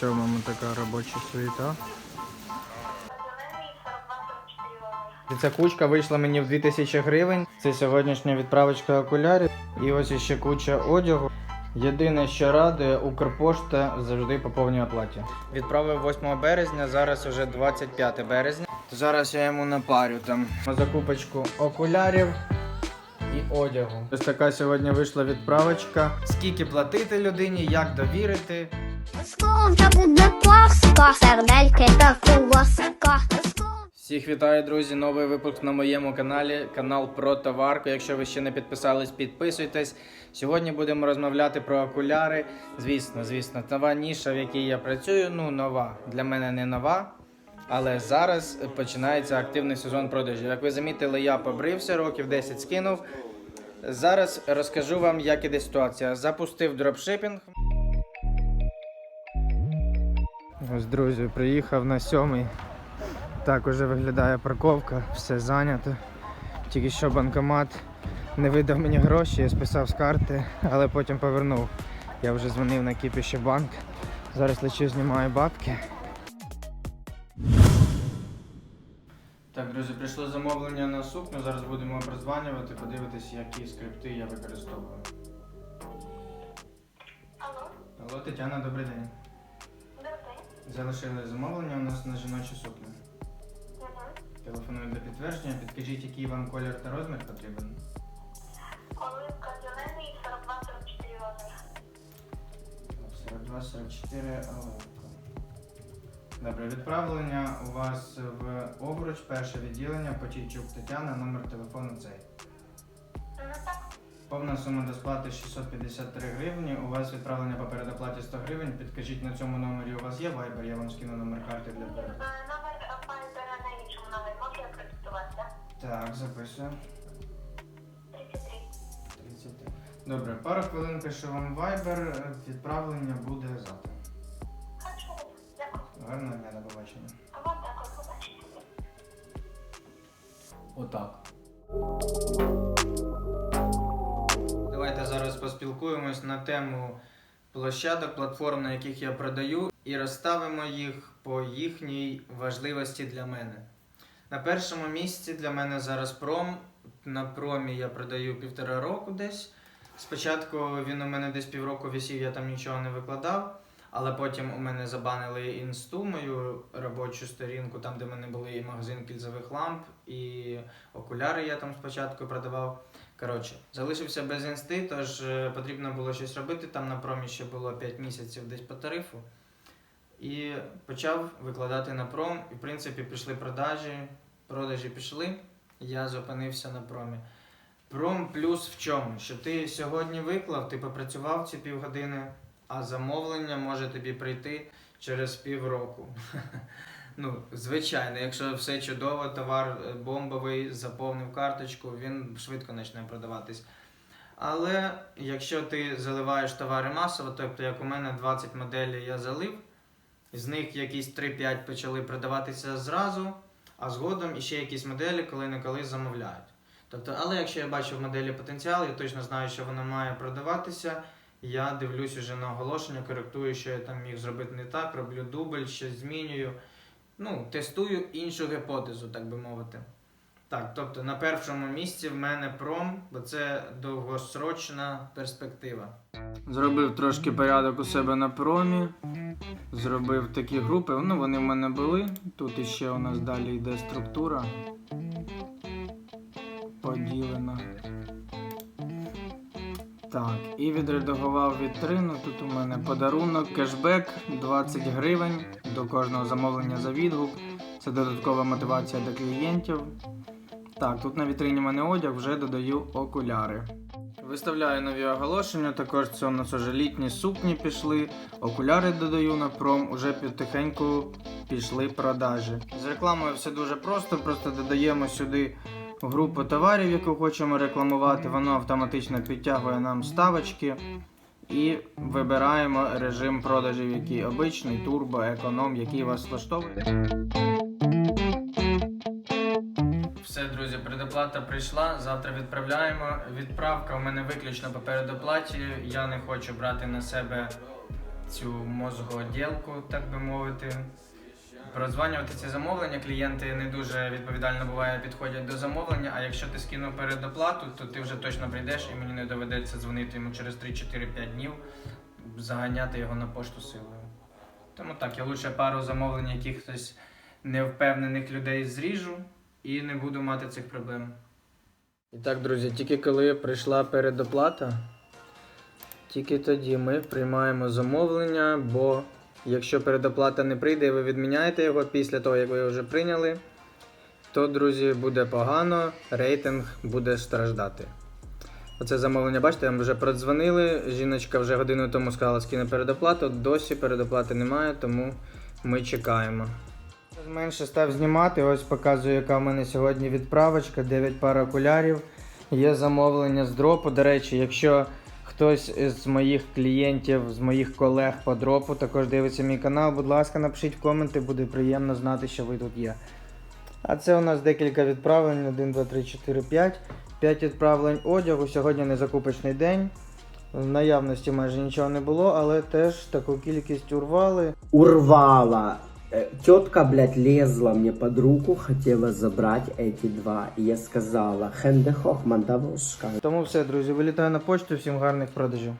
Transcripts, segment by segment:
Цьому така робоча суєта. І ця кучка вийшла мені в 2000 гривень. Це сьогоднішня відправочка окулярів. І ось ще куча одягу. Єдине, що радує, Укрпошта завжди по повній оплаті. Відправив 8 березня, зараз уже 25 березня. Зараз я йому напарю там закупочку окулярів і одягу. Ось така сьогодні вийшла відправочка. Скільки платити людині, як довірити. Скоро буде пласка, сердельки та колоска. Всіх вітаю, друзі! Новий випуск на моєму каналі, канал про товарку. Якщо ви ще не підписались, підписуйтесь. Сьогодні будемо розмовляти про окуляри. Звісно, звісно, нова ніша, в якій я працюю. Ну, нова. Для мене не нова. Але зараз починається активний сезон продажів. Як ви замітили, я побрився, років 10 скинув. Зараз розкажу вам, як іде ситуація. Запустив дропшипінг. Ось, друзі, приїхав на сьомий. Так уже виглядає парковка, все зайнято. Тільки що банкомат не видав мені гроші, я списав з карти, але потім повернув. Я вже дзвонив на Кіпіще банк. Зараз лечу, знімаю бабки. Так, друзі, прийшло замовлення на сукню. Зараз будемо прозванювати, подивитись, які скрипти я використовую. Алло, Алло, Тетяна, добрий день. Залишили замовлення у нас на жіночу сукню. Угу. Телефоную для підтвердження. Підкажіть, який вам колір та розмір потрібен. Оливка зелений 42-44 розмір. 42, 44, оливка. Добре, відправлення у вас в обруч, перше відділення, Потійчук Тетяна, номер телефону цей. Ну так, Повна сума до сплати 653 гривні. У вас відправлення по передоплаті 100 гривень. Підкажіть на цьому номері у вас є Viber, я вам скину номер карти для е, номер Файбера на іншому номері. Можу я продиктувати? Так, записую. 33. 33. Добре, пару хвилин пишу вам Viber. Відправлення буде завтра. Хорошо, дякую. Гарного дня, до побачення. А вам також побачення. Отак. Поспілкуємось на тему площадок, платформ, на яких я продаю, і розставимо їх по їхній важливості для мене. На першому місці для мене зараз пром. На промі я продаю півтора року десь. Спочатку він у мене десь півроку висів, я там нічого не викладав. Але потім у мене забанили інсту, мою робочу сторінку, там, де в мене були і магазин кільцевих ламп, і окуляри я там спочатку продавав. Коротше, залишився без інсти, тож е, потрібно було щось робити. Там на промі ще було 5 місяців десь по тарифу. І почав викладати на пром. І в принципі пішли продажі, продажі пішли. Я зупинився на промі. Пром плюс в чому? Що ти сьогодні виклав, ти попрацював ці півгодини, а замовлення може тобі прийти через півроку. Ну, звичайно, якщо все чудово, товар е, бомбовий, заповнив карточку, він швидко почне продаватись. Але якщо ти заливаєш товари масово, тобто як у мене 20 моделей я залив, з них якісь 3-5 почали продаватися зразу, а згодом іще якісь моделі коли-неколи замовляють. Тобто, але якщо я бачу в моделі потенціал, я точно знаю, що вона має продаватися. Я дивлюсь уже на оголошення, коректую, що я там міг зробити не так, роблю дубль, щось змінюю. Ну, тестую іншу гіпотезу, так би мовити. Так, тобто на першому місці в мене пром, бо це довгосрочна перспектива. Зробив трошки порядок у себе на промі. Зробив такі групи. Ну, вони в мене були. Тут іще у нас далі йде структура. Поділена. Так, і відредагував вітрину. Тут у мене подарунок, кешбек 20 гривень до кожного замовлення за відгук. Це додаткова мотивація для клієнтів. Так, тут на вітрині мене одяг, вже додаю окуляри. Виставляю нові оголошення, також це у нас вже літні сукні пішли, окуляри додаю на пром, уже потихеньку пішли продажі. З рекламою все дуже просто, просто додаємо сюди групу товарів, яку хочемо рекламувати, воно автоматично підтягує нам ставочки і вибираємо режим продажів, який обичний, турбо, економ, який вас влаштовує. Все, друзі, предоплата прийшла. Завтра відправляємо. Відправка у мене виключно по передоплаті. Я не хочу брати на себе цю мозгоділку, так би мовити. Прозванювати ці замовлення. Клієнти не дуже відповідально буває підходять до замовлення. А якщо ти скинув передоплату, то ти вже точно прийдеш і мені не доведеться дзвонити йому через 3-4-5 днів, заганяти його на пошту силою. Тому так, я лише пару замовлень якихось невпевнених людей зріжу і не буду мати цих проблем. І так, друзі, тільки коли прийшла передоплата, тільки тоді ми приймаємо замовлення, бо якщо передоплата не прийде і ви відміняєте його після того, як ви його вже прийняли, то, друзі, буде погано, рейтинг буде страждати. Оце замовлення, бачите, вам вже продзвонили. Жіночка вже годину тому сказала, скине передоплату. Досі передоплати немає, тому ми чекаємо. Менше став знімати. Ось показую, яка в мене сьогодні відправочка. 9 пар окулярів. Є замовлення з дропу. До речі, якщо хтось з моїх клієнтів, з моїх колег по дропу також дивиться мій канал, будь ласка, напишіть коменти, буде приємно знати, що ви тут є. А це у нас декілька відправлень: 1, 2, 3, 4, 5. 5 відправлень одягу. Сьогодні не закупочний день. В наявності майже нічого не було, але теж таку кількість урвали. урвала. Э, Тетка, блядь, лезла мне под руку, хотела забрать эти два. И я сказала, Хенде Хохман, давушка. Тому все, друзі, вилітаю на почту, всім гарних продажів.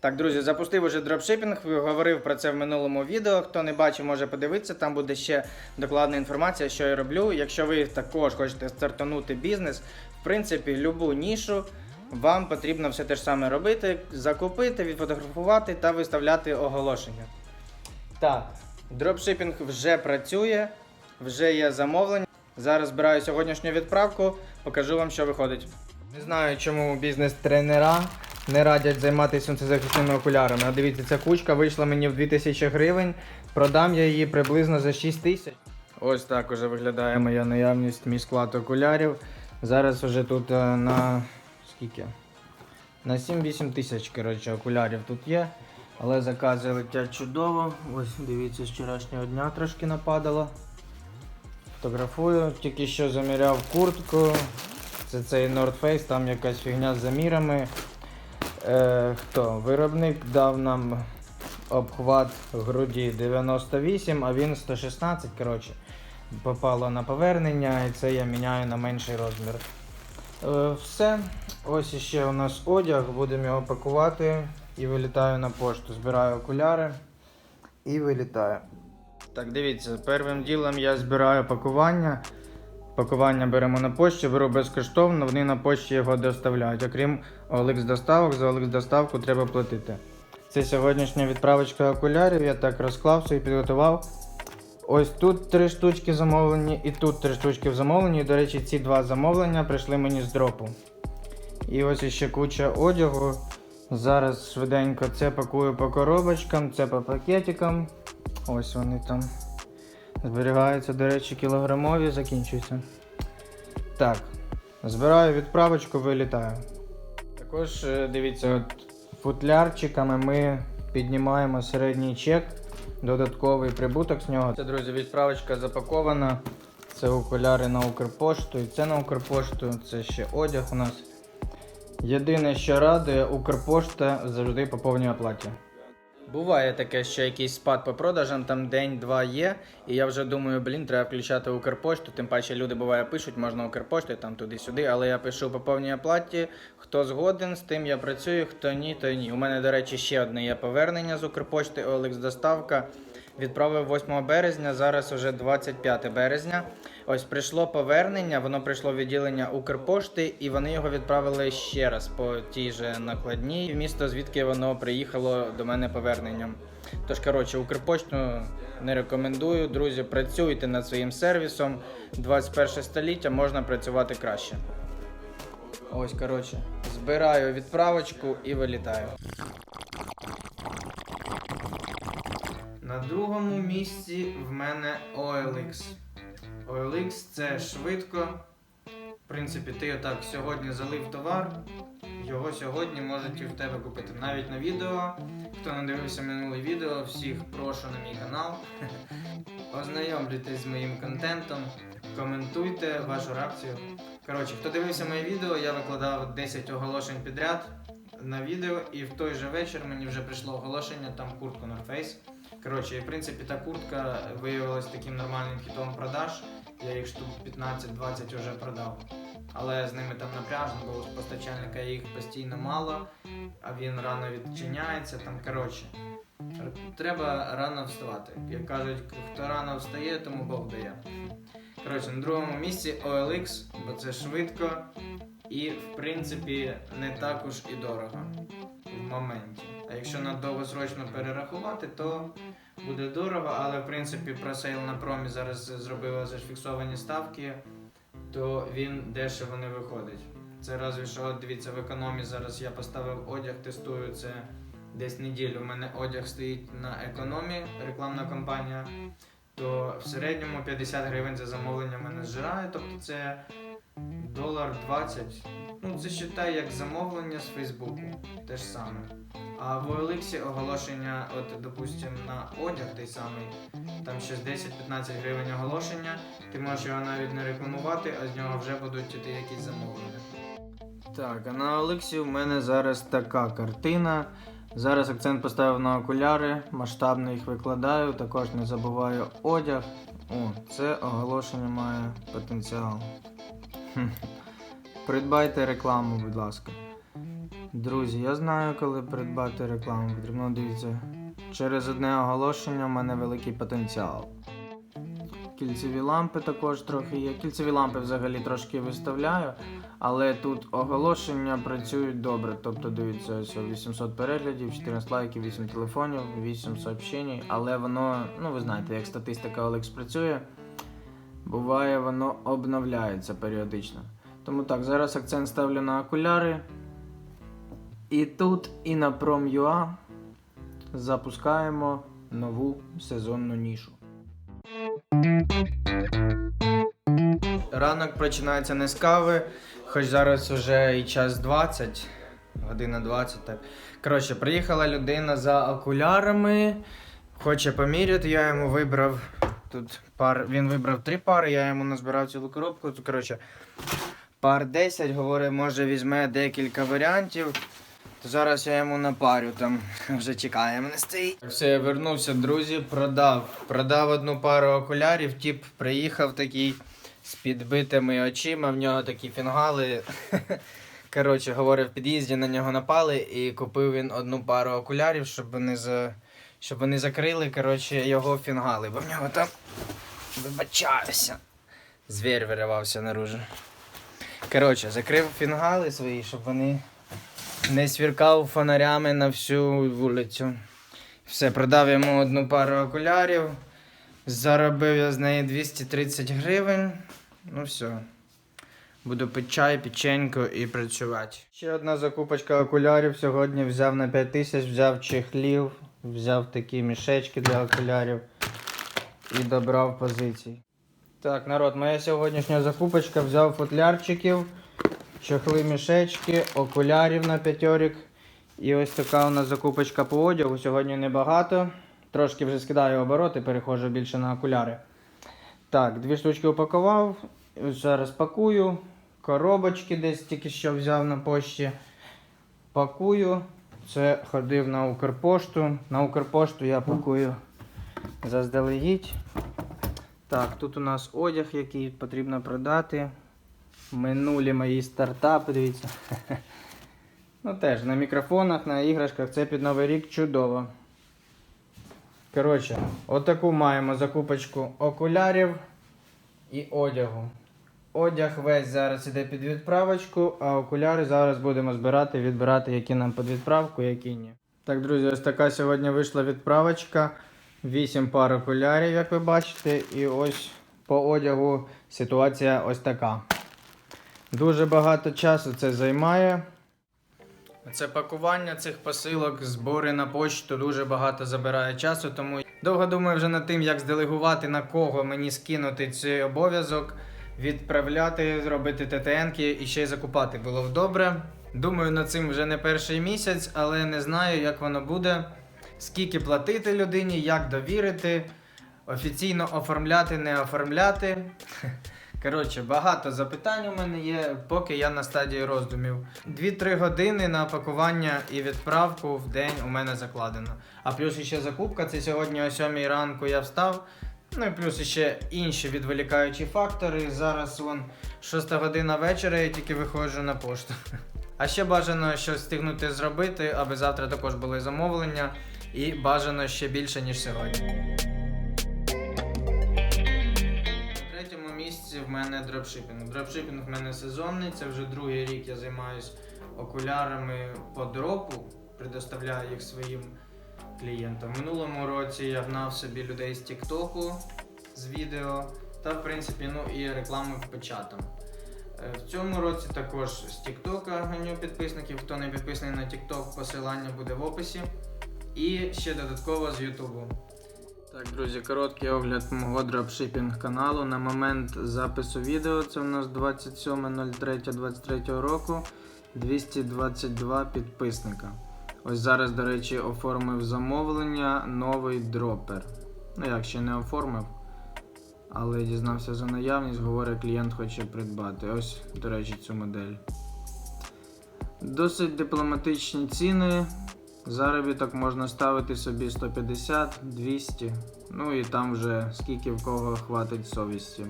Так, друзі, запустив уже дропшипінг. Говорив про це в минулому відео. Хто не бачив, може подивитися. Там буде ще докладна інформація, що я роблю. Якщо ви також хочете стартанути бізнес, в принципі, любу нішу. Вам потрібно все те ж саме робити: закупити, відфотографувати та виставляти оголошення. Так, дропшипінг вже працює, вже є замовлення. Зараз збираю сьогоднішню відправку, покажу вам, що виходить. Не знаю, чому бізнес-тренера не радять займатися сонцезахисними окулярами. А дивіться, ця кучка вийшла мені в 2000 гривень. Продам я її приблизно за 6 тисяч. Ось так уже виглядає моя наявність, мій склад окулярів. Зараз вже тут е, на скільки? На 7-8 тисяч коротше, окулярів тут є. Але закази летять чудово. Ось дивіться, з вчорашнього дня трошки нападало. Фотографую, тільки що заміряв куртку. Це цей North Face, там якась фігня з замірами. Е, хто? Виробник дав нам обхват груді 98, а він 116. Коротше, попало на повернення, і це я міняю на менший розмір. Е, все. Ось іще у нас одяг, будемо його пакувати і вилітаю на пошту. Збираю окуляри і вилітаю. Так, дивіться, першим ділом я збираю пакування. Пакування беремо на пошті, беру безкоштовно, вони на пошті його доставляють. Окрім OLX доставок, за OLX доставку треба платити. Це сьогоднішня відправочка окулярів, я так розклав і підготував. Ось тут три штучки замовлені, і тут три штучки в замовленні. До речі, ці два замовлення прийшли мені з дропу. І ось іще куча одягу. Зараз швиденько це пакую по коробочкам, це по пакетикам. Ось вони там. Зберігаються, до речі, кілограмові, закінчуються. Так, збираю відправочку, вилітаю. Також е, дивіться, от футлярчиками ми піднімаємо середній чек, додатковий прибуток з нього. Це, друзі, відправочка запакована. Це окуляри на Укрпошту і це на Укрпошту, це ще одяг у нас. Єдине, що радує, Укрпошта завжди по повній оплаті. Буває таке, що якийсь спад по продажам, там день-два є, і я вже думаю, блін, треба включати Укрпошту. Тим паче люди буває пишуть, можна Укрпоштою, там туди-сюди, але я пишу по повній оплаті. Хто згоден, з тим я працюю, хто ні, то ні. У мене, до речі, ще одне є повернення з Укрпошти, OLX доставка. Відправив 8 березня, зараз уже 25 березня. Ось прийшло повернення, воно прийшло в відділення Укрпошти, і вони його відправили ще раз по тій же накладній в місто, звідки воно приїхало до мене поверненням. Тож, коротше, Укрпошту не рекомендую. Друзі, працюйте над своїм сервісом. 21 століття можна працювати краще. Ось, коротше, збираю відправочку і вилітаю. На другому місці в мене OLX. OLX це швидко. В принципі, ти отак сьогодні залив товар, його сьогодні можуть і в тебе купити. Навіть на відео. Хто не дивився минуле відео, всіх прошу на мій канал. Ознайомлюйтесь з моїм контентом, коментуйте вашу реакцію. Коротше, хто дивився моє відео, я викладав 10 оголошень підряд. на відео, і в той же вечір мені вже прийшло оголошення, там куртку North Face. Коротше, і в принципі та куртка виявилась таким нормальним хітом продаж. Я їх штук 15-20 вже продав. Але з ними там напряжно, бо у постачальника їх постійно мало, а він рано відчиняється. Там коротше. Треба рано вставати. Як кажуть, хто рано встає, тому Бог дає. Коротше, на другому місці OLX, бо це швидко і, в принципі, не також і дорого в моменті. А якщо на довгосрочно перерахувати, то буде дорого, але в принципі про сейл на промі зараз зробили зафіксовані ставки, то він дешево не виходить. Це разві що, дивіться, в економі зараз я поставив одяг, тестую це десь неділю. У мене одяг стоїть на економі, рекламна кампанія. То в середньому 50 гривень за замовлення мене зжирає, тобто це долар 20. Ну, це считай як замовлення з Фейсбуку. Те ж саме. А в OLX оголошення, от, допустим, на одяг той самий, там ще 10-15 гривень оголошення, ти можеш його навіть не рекламувати, а з нього вже будуть іти якісь замовлення. Так, а на OLX в мене зараз така картина. Зараз акцент поставив на окуляри, масштабно їх викладаю, також не забуваю одяг. О, це оголошення має потенціал. Придбайте рекламу, будь ласка. Друзі, я знаю, коли придбати рекламу. Потрібно дивіться. Через одне оголошення в мене великий потенціал. Кільцеві лампи також трохи є. Кільцеві лампи взагалі трошки виставляю, але тут оголошення працюють добре. Тобто дивіться, ось 800 переглядів, 14 лайків, 8 телефонів, 8 сообщень. Але воно, ну ви знаєте, як статистика OLX працює, буває, воно обновляється періодично. Тому так, зараз акцент ставлю на окуляри. І тут, і на Prom.ua запускаємо нову сезонну нішу. Ранок починається не з кави, хоч зараз вже і час 20, година 20, так. Коротше, приїхала людина за окулярами, хоче поміряти, я йому вибрав тут пар. Він вибрав три пари, я йому назбирав цілу коробку. Тут, коротше, пар 10, говорить, може візьме декілька варіантів. То зараз я йому напарю, там вже чекає мене стоїть. Все, я вернувся, друзі, продав. Продав одну пару окулярів, тіп приїхав такий з підбитими очима, в нього такі фінгали. Коротше, говорив, в під'їзді на нього напали і купив він одну пару окулярів, щоб вони за. Щоб вони закрили, коротше, його фінгали, бо в нього там вибачаюся. Звір виривався наружу. Коротше, закрив фінгали свої, щоб вони не свіркав фонарями на всю вулицю. Все, продав йому одну пару окулярів. Заробив я з неї 230 гривень. Ну все. Буду пити чай, печеньку і працювати. Ще одна закупочка окулярів. Сьогодні взяв на 5 тисяч, взяв чехлів, взяв такі мішечки для окулярів і добрав позицій. Так, народ, моя сьогоднішня закупочка взяв футлярчиків, чохли мішечки, окулярів на п'ятьорік. І ось така у нас закупочка по одягу. Сьогодні небагато. Трошки вже скидаю обороти, переходжу більше на окуляри. Так, дві штучки упакував. Зараз пакую. Коробочки десь тільки що взяв на пошті. Пакую. Це ходив на Укрпошту. На Укрпошту я пакую заздалегідь. Так, тут у нас одяг, який потрібно продати. Минулі мої стартапи, дивіться. Ну теж на мікрофонах, на іграшках це під Новий рік чудово. Коротше, отаку маємо закупочку окулярів і одягу. Одяг весь зараз іде під відправочку, а окуляри зараз будемо збирати, відбирати, які нам під відправку, які ні. Так, друзі, ось така сьогодні вийшла відправочка. 8 пар окулярів, як ви бачите, і ось по одягу ситуація ось така. Дуже багато часу це займає. Це пакування цих посилок, збори на почту дуже багато забирає часу, тому довго думаю вже над тим, як зделегувати на кого мені скинути цей обов'язок, відправляти, робити ТТНки і ще й закупати було б добре. Думаю над цим вже не перший місяць, але не знаю, як воно буде, скільки платити людині, як довірити, офіційно оформляти, не оформляти. Коротше, багато запитань у мене є, поки я на стадії роздумів. 2-3 години на пакування і відправку в день у мене закладено. А плюс ще закупка, це сьогодні о 7 ранку я встав. Ну і плюс ще інші відволікаючі фактори. Зараз вон 6 година вечора, я тільки виходжу на пошту. А ще бажано щось встигнути зробити, аби завтра також були замовлення, і бажано ще більше, ніж сьогодні. На третьому місці в мене дропшипінг. Дропшипінг в мене сезонний, це вже другий рік я займаюсь окулярами по дропу, предоставляю їх своїм клієнтам. Минулому році я гнав собі людей з Тіктоку з відео та, в принципі, ну і реклами в печатом. Е, В цьому році також з Тіктока ганю підписників. Хто не підписаний на Тікток, посилання буде в описі. І ще додатково з Ютубу. Так, друзі, короткий огляд мого дропшипінг каналу. На момент запису відео це у нас 27.03.23 року 222 підписника. Ось зараз, до речі, оформив замовлення новий дропер. Ну як ще не оформив, але дізнався за наявність, говорить, клієнт хоче придбати. Ось, до речі, цю модель. Досить дипломатичні ціни. Заробіток можна ставити собі 150, 200, ну і там вже скільки в кого хватить совісті.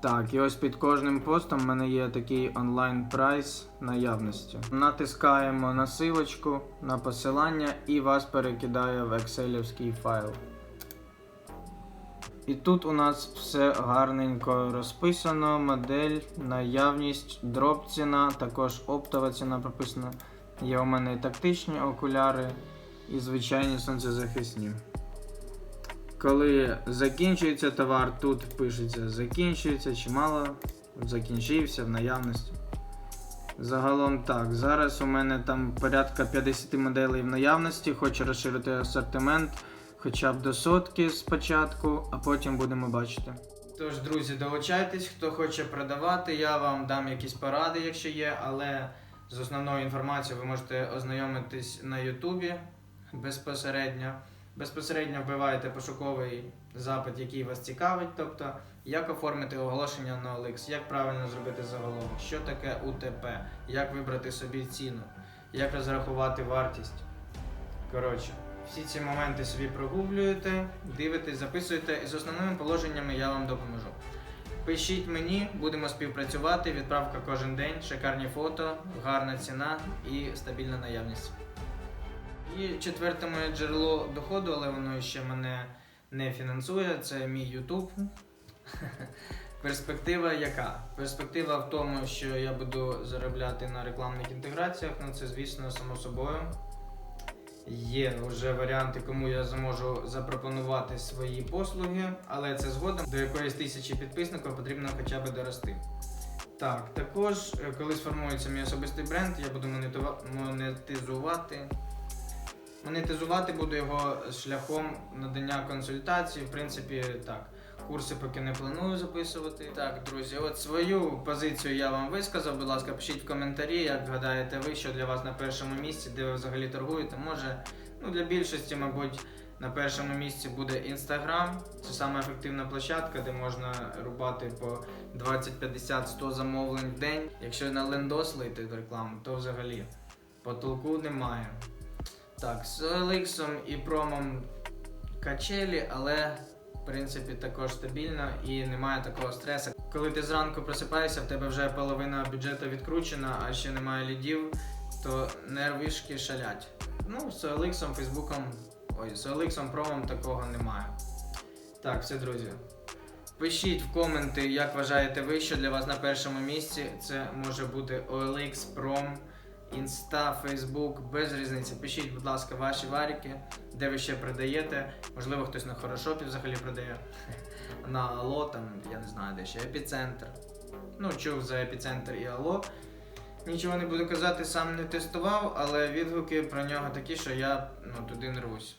Так, і ось під кожним постом в мене є такий онлайн прайс наявності. Натискаємо на силочку, на посилання і вас перекидає в екселівський файл. І тут у нас все гарненько розписано, модель, наявність, дроп ціна, також оптова ціна прописана. Є у мене і тактичні окуляри, і звичайні сонцезахисні. Коли закінчується товар, тут пишеться закінчується, чимало закінчився в наявності. Загалом так, зараз у мене там порядка 50 моделей в наявності, хочу розширити асортимент хоча б до сотки спочатку, а потім будемо бачити. Тож, друзі, долучайтесь, хто хоче продавати, я вам дам якісь поради, якщо є, але з основною інформацією ви можете ознайомитись на Ютубі безпосередньо. Безпосередньо вбиваєте пошуковий запит, який вас цікавить, тобто як оформити оголошення на OLX, як правильно зробити заголовок, що таке УТП, як вибрати собі ціну, як розрахувати вартість. Коротше, всі ці моменти собі прогублюєте, дивитесь, записуєте, і з основними положеннями я вам допоможу. Пишіть мені, будемо співпрацювати, відправка кожен день, шикарні фото, гарна ціна і стабільна наявність. І четверте моє джерело доходу, але воно ще мене не фінансує. Це мій YouTube. Перспектива яка? Перспектива в тому, що я буду заробляти на рекламних інтеграціях. Ну це, звісно, само собою. Є вже варіанти, кому я зможу запропонувати свої послуги, але це згодом до якоїсь тисячі підписників потрібно хоча б дорости. Так, також, е, коли сформується мій особистий бренд, я буду монетизувати. Монетизувати буду його шляхом надання консультацій. В принципі, так. Курси поки не планую записувати. Так, друзі, от свою позицію я вам висказав. Будь ласка, пишіть в коментарі, як гадаєте ви, що для вас на першому місці, де ви взагалі торгуєте. Може, ну для більшості, мабуть, на першому місці буде Інстаграм. Це саме ефективна площадка, де можна рубати по 20, 50, 100 замовлень в день. Якщо на лендос лити рекламу, то взагалі потолку немає. Так, з OLX і промом качелі, але в принципі також стабільно і немає такого стресу. Коли ти зранку просипаєшся, в тебе вже половина бюджету відкручена, а ще немає лідів, то нервишки шалять. Ну, з OLX, Фейсбуком, ой, з OLX, промом такого немає. Так, все, друзі. Пишіть в коменти, як вважаєте ви, що для вас на першому місці. Це може бути OLX, Prom, Інста, Фейсбук, без різниці. Пишіть, будь ласка, ваші варіки, де ви ще продаєте. Можливо, хтось на хорошопі взагалі продає. На Алло, там, я не знаю, де ще епіцентр. Ну, чув за епіцентр і Алло. Нічого не буду казати, сам не тестував, але відгуки про нього такі, що я ну, туди не рвусь.